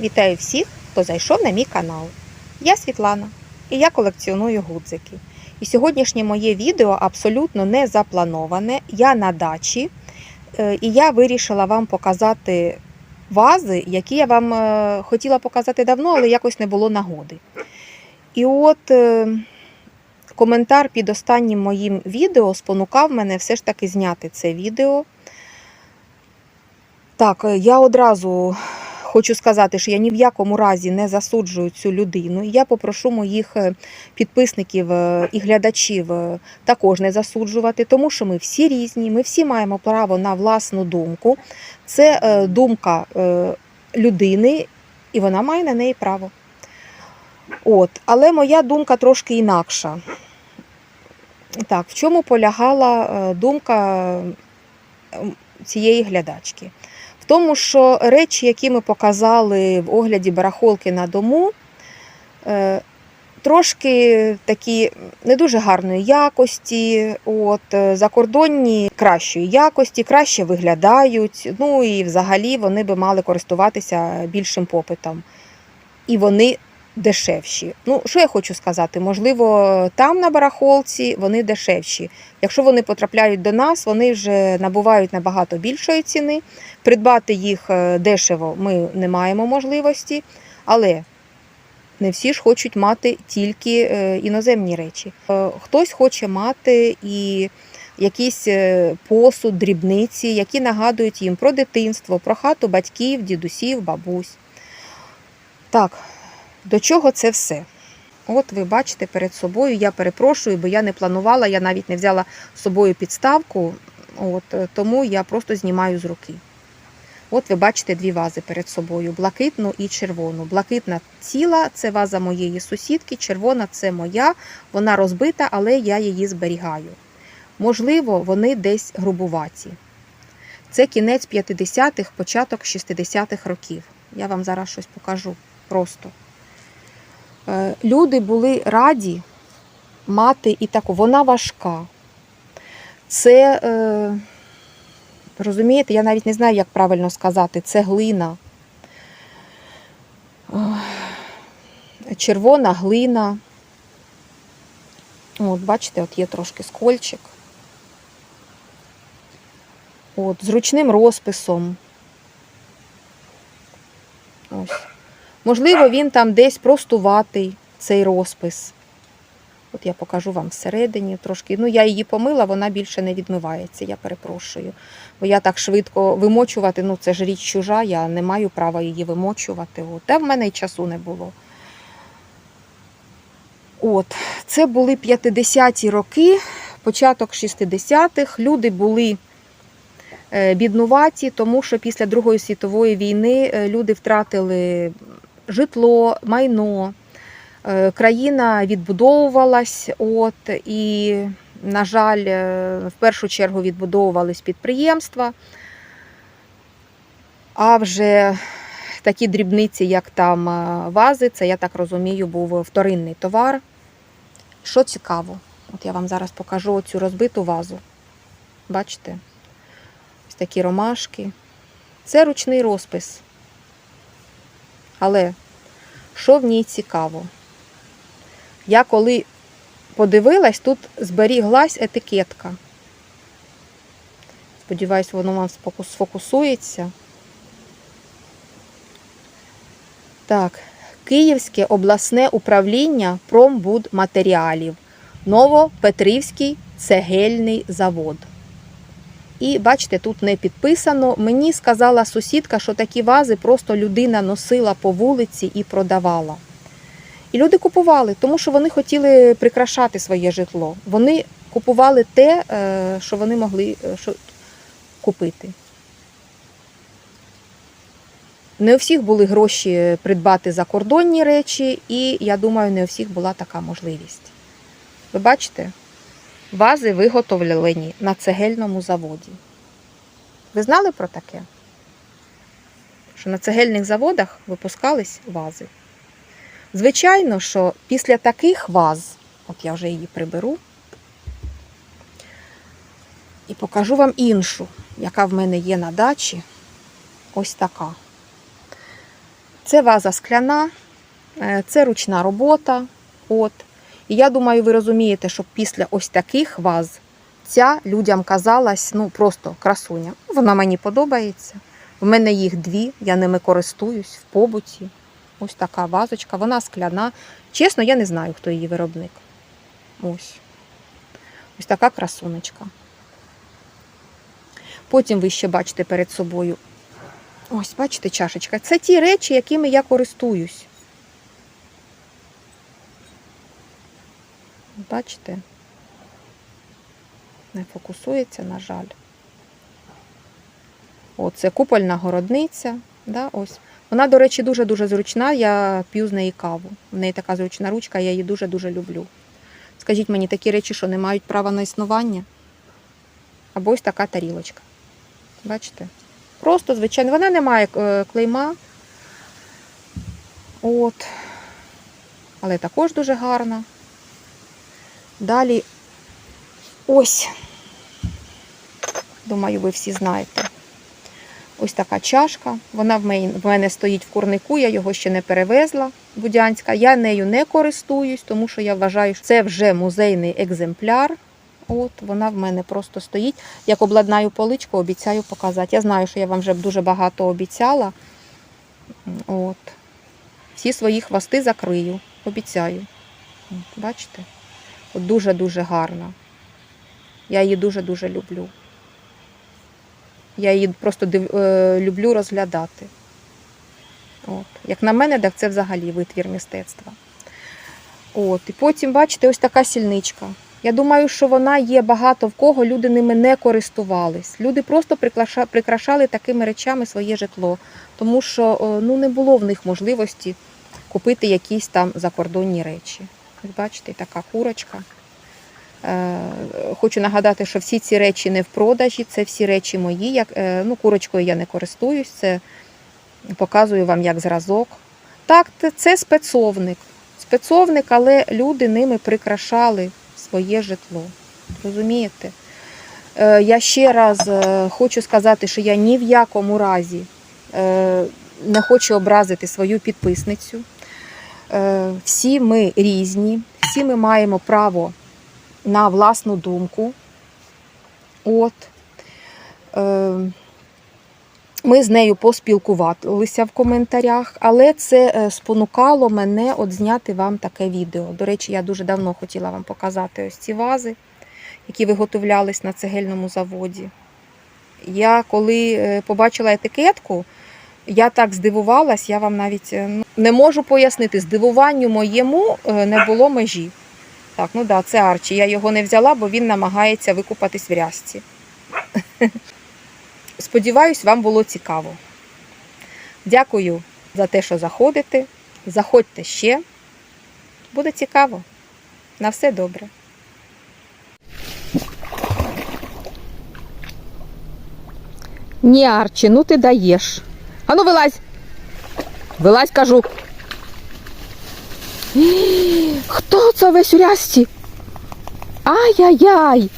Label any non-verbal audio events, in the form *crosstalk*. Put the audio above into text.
Вітаю всіх, хто зайшов на мій канал. Я Світлана і я колекціоную гудзики. І сьогоднішнє моє відео абсолютно не заплановане. Я на дачі, е, і я вирішила вам показати вази, які я вам е, хотіла показати давно, але якось не було нагоди. І от е, коментар під останнім моїм відео спонукав мене все ж таки зняти це відео. Так, я одразу хочу сказати, що я ні в якому разі не засуджую цю людину. Я попрошу моїх е, підписників е, і глядачів е, також не засуджувати, тому що ми всі різні, ми всі маємо право на власну думку. Це думка людини, і вона має на неї право. От, але моя думка трошки інакша. Так, в чому полягала думка цієї глядачки? Тому, що речі, які ми показали в огляді барахолки на дому, е, трошки такі не дуже гарної якості, от, е, закордонні кращої якості, краще виглядають. Ну і взагалі вони би мали користуватися більшим попитом. І вони дешевші. Ну, що я хочу сказати? Можливо, там на барахолці вони дешевші. Якщо вони потрапляють до нас, вони вже набувають набагато більшої ціни. Придбати їх е, дешево ми не маємо можливості, але не всі ж хочуть мати тільки е, іноземні речі. Е, Хтось хоче мати і якийсь е, посуд, дрібниці, які нагадують їм про дитинство, про хату батьків, дідусів, бабусь. Так, до чого це все? От ви бачите перед собою, я перепрошую, бо я не планувала, я навіть не взяла з собою підставку, от, е, тому я просто знімаю з руки. От ви бачите дві вази перед собою: блакитну і червону. Блакитна ціла це ваза моєї сусідки, червона це моя, вона розбита, але я її зберігаю. Можливо, вони десь грубуваті. Це кінець 50-х, початок 60-х років. Я вам зараз щось покажу просто. Е, Люди були раді мати і таку. Вона важка. Це, е, розумієте, я навіть не знаю, як правильно сказати, це глина. Червона глина. От, бачите, от є трошки скольчик. От, з ручним розписом. Ось. Можливо, він там десь простуватий, цей розпис. От я покажу вам всередині трошки. Ну, я її помила, вона більше не відмивається, я перепрошую. Бо я так швидко вимочувати, ну це ж річ чужа, я не маю права її вимочувати. От. Та в мене й часу не було. От, це були 50-ті роки, початок 60-х. Люди були е, біднуваті, тому що після Другої світової війни е, люди втратили житло, майно. Е, Країна відбудовувалась, от, і, на жаль, е, в першу чергу відбудовувались підприємства. А вже такі дрібниці, як там е, вази, це, я так розумію, був вторинний товар. Що цікаво, от я вам зараз покажу цю розбиту вазу. Бачите? Ось такі ромашки. Це ручний розпис. Але що в ній цікаво? Я коли подивилась, тут зберіглась етикетка. Сподіваюсь, воно вам сфокусується. Так, Київське обласне управління промбудматеріалів, Новопетрівський цегельний завод. І бачите, тут не підписано. Мені сказала сусідка, що такі вази просто людина носила по вулиці і продавала. І люди купували, тому що вони хотіли прикрашати своє житло. Вони купували те, е, що вони могли е, купити. Не у всіх були гроші придбати закордонні речі, і я думаю, не у всіх була така можливість. Ви бачите, вази виготовлені на цегельному заводі. Ви знали про таке? Що на цегельних заводах випускались вази. Звичайно, що після таких ваз, от я вже її приберу, і покажу вам іншу, яка в мене є на дачі. Ось така. Це ваза скляна, е, це ручна робота. От. І я думаю, ви розумієте, що після ось таких ваз ця людям казалась ну, просто красуня. Вона мені подобається. В мене їх дві, я ними користуюсь в побуті. Ось така вазочка, вона скляна. Чесно, я не знаю, хто її виробник. Ось. Ось така красунечка. Потім ви ще бачите перед собою. Ось, бачите, чашечка. Це ті речі, якими я користуюсь. Бачите? Не фокусується, на жаль. О, це купольна городниця. Да, ось. Вона, до речі, дуже-дуже зручна. Я п'ю з неї каву. В неї така зручна ручка, я її дуже-дуже люблю. Скажіть мені, такі речі, що не мають права на існування? Або ось така тарілочка. Бачите? Просто, звичайно, вона не має е, клейма. От. Але також дуже гарна. Далі ось. Думаю, ви всі знаєте. Ось така чашка. Вона в мене, стоїть в курнику, я його ще не перевезла. Будянська. Я нею не користуюсь, тому що я вважаю, що це вже музейний екземпляр. От вона в мене просто стоїть. Як обладнаю поличку, обіцяю показати. Я знаю, що я вам вже дуже багато обіцяла. От. Всі свої хвости закрию. Обіцяю. Бачите? Дуже-дуже гарна. Я її дуже-дуже люблю. Я її просто див... е, люблю розглядати. От. Як на мене, так це взагалі витвір мистецтва. От. І потім, бачите, ось така сільничка. Я думаю, що вона є багато в кого, люди ними не користувались. Люди просто прикраша- прикрашали такими речами своє житло, тому що е, ну, не було в них можливості купити якісь там закордонні речі. Ось бачите, така курочка. Е, Хочу нагадати, що всі ці речі не в продажі, це всі речі мої. Е, ну, курочкою я не користуюсь, це показую вам як зразок. Так, це- спецовник. Спецовник, але люди ними прикрашали своє житло. Розумієте? Е, Я ще раз хочу сказати, що я ні в якому разі не хочу образити свою підписницю. Е, Всі ми різні, всі ми маємо право на власну думку. От. Е, Ми з нею поспілкувалися в коментарях, але це е, спонукало мене от зняти вам таке відео. До речі, я дуже давно хотіла вам показати ось ці вази, які виготовлялись на цегельному заводі. Я коли побачила етикетку, я так здивувалась, я вам навіть е, ну, не можу пояснити. Здивуванню моєму е, не було межі. Так, ну да, це Арчі. Я його не взяла, бо він намагається викупатись в рязці. *laughs* Сподіваюсь, вам було цікаво. Дякую за те, що заходите. Заходьте ще. Буде цікаво. На все добре. Ні, Арчі, ну ти даєш. Ану, вилазь. Вилазь, кажу. Хто це весь у рясці? Ай-яй-яй!